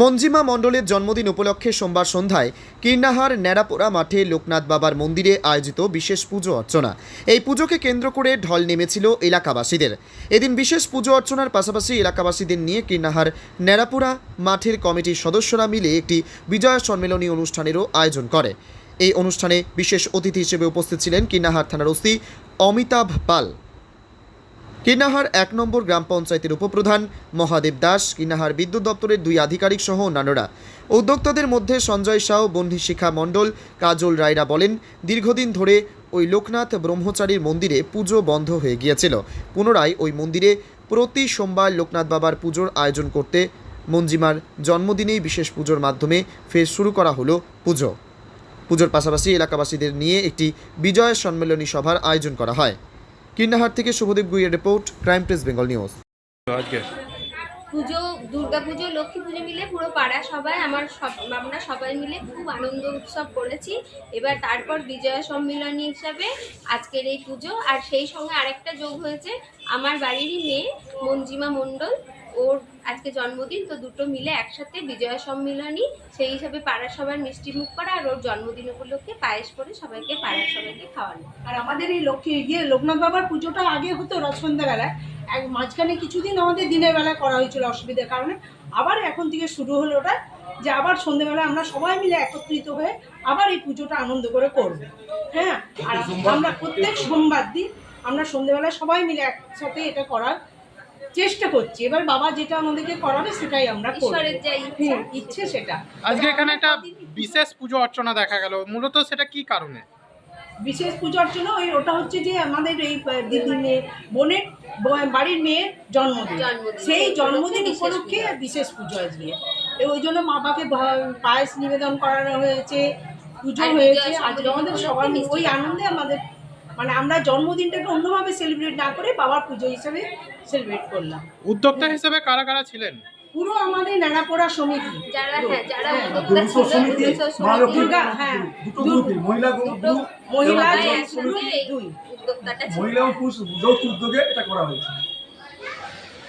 মঞ্জিমা মণ্ডলের জন্মদিন উপলক্ষে সোমবার সন্ধ্যায় কীর্ণাহার ন্যাড়াপোড়া মাঠে লোকনাথ বাবার মন্দিরে আয়োজিত বিশেষ পুজো অর্চনা। এই পুজোকে কেন্দ্র করে ঢল নেমেছিল এলাকাবাসীদের। এদিন বিশেষ পুজো অর্চনার পাশাপাশি এলাকাবাসীদের নিয়ে কীর্ণাহার ন্যাড়াপোড়া মাঠের কমিটির সদস্যরা মিলে একটি বিজয়া সম্মেলনী অনুষ্ঠানেরও আয়োজন করে। এই অনুষ্ঠানে বিশেষ অতিথি হিসেবে উপস্থিত ছিলেন কীর্ণাহার থানার ওসি অমিতাভ পাল। কিনাহার এক নম্বর গ্রাম পঞ্চায়েতের উপপ্রধান মহাদেব দাস কিনাহার বিদ্যুৎ দপ্তরের দুই আধিকারিক সহ অন্যান্যরা। উদ্যোক্তাদের মধ্যে সঞ্জয় সাউ বন্ধিশিখা মণ্ডল, কাজল রায়রা বলেন, দীর্ঘদিন ধরে ওই লোকনাথ ব্রহ্মচারীর মন্দিরে পুজো বন্ধ হয়ে গিয়েছিল। পুনরায় ওই মন্দিরে প্রতি সোমবার লোকনাথ বাবার পুজোর আয়োজন করতে মঞ্জিমার জন্মদিনেই বিশেষ পুজোর মাধ্যমে ফের শুরু করা হলো পুজো। পুজোর পাশাপাশি এলাকাবাসীদের নিয়ে একটি বিজয় সম্মেলনী সভার আয়োজন করা হয়। কিন্নাহার থেকে Subhadip গুইয়ের report crime press Bengal news. আজকে? পুজো দুর্গা পুজো লক্ষ্মী পুজো মিলে পুরো পাড়া সবাই আমার সব আমরা সবাই মিলে খুব আনন্দ উৎসব করেছি। এবার তারপর বিজয়া সম্মিলনী হিসাবে আজকের এই পুজো আর সেই সঙ্গে আরেকটা যোগ হয়েছে আমার বাড়িরই মেয়ে মঞ্জিমা মণ্ডল। ওর আজকে জন্মদিন তো দুটো মিলে একসাথে বিজয়া সম্মিলনী সেই হিসাবে পাড়ার সবার মিষ্টি মুখ করা আর ওর জন্মদিন উপলক্ষে পায়েস করে সবাইকে পাড়ার সবাইকে খাওয়ানো। আর আমাদের এই লক্ষ্মী গিয়ে লোকনাথ বাবার পুজোটা আগে হতো সন্ধ্যাবেলায় এক মাঝখানে কিছুদিন আমাদের দিনের বেলা করা হয়েছিল অসুবিধার কারণে। আবার এখন থেকে শুরু হলো ওটা যে আবার সন্ধ্যেবেলা আমরা সবাই মিলে একত্রিত হয়ে আবার এই পুজোটা আনন্দ করে করব। হ্যাঁ? আর আমরা প্রত্যেক সোমবার দিন আমরা সন্ধ্যেবেলা সবাই মিলে একসাথে এটা করার চেষ্টা করছি। এবার বাবা যেটা আমাদেরকে করাবে সেটাই আমরা করব। ঈশ্বরের যা ইচ্ছা। সেটা। আজকে এখানে একটা বিশেষ পুজো অর্চনা দেখা গেল। মূলত সেটা কি কারণে? বিশেষ পুজো অর্চনা ওই ওটা হচ্ছে যে আমাদের এই দিদি মেয়ে বোনের বাড়ির মেয়ের জন্মদিন। সেই জন্মদিন উপলক্ষে বিশেষ পুজো আজকে। ওই জন্য মা বাবাকে পায়েস নিবেদন করানো হয়েছে পুজো হয়েছে। আজকে আমাদের সবার ওই আনন্দে আমাদের মানে আমরা জন্মদিনটাকে অন্যভাবে সেলিব্রেট না করে বাবার পুজো হিসেবে সেলিব্রেট করলাম। উদ্যোক্তা হিসেবে কারা কারা ছিলেন? পুরো আমাদের নানাপড়া সমিতি। যারা হ্যাঁ যারা হ্যাঁ, উদ্যোক্তা ছিলেন দুর্গা হ্যাঁ দুটো মহিলা গ্রুপ মহিলা উদ্যোক্তাটা ছিল। মহিলা ও পুরুষ যৌথ উদ্যোগে এটা করা হয়েছে।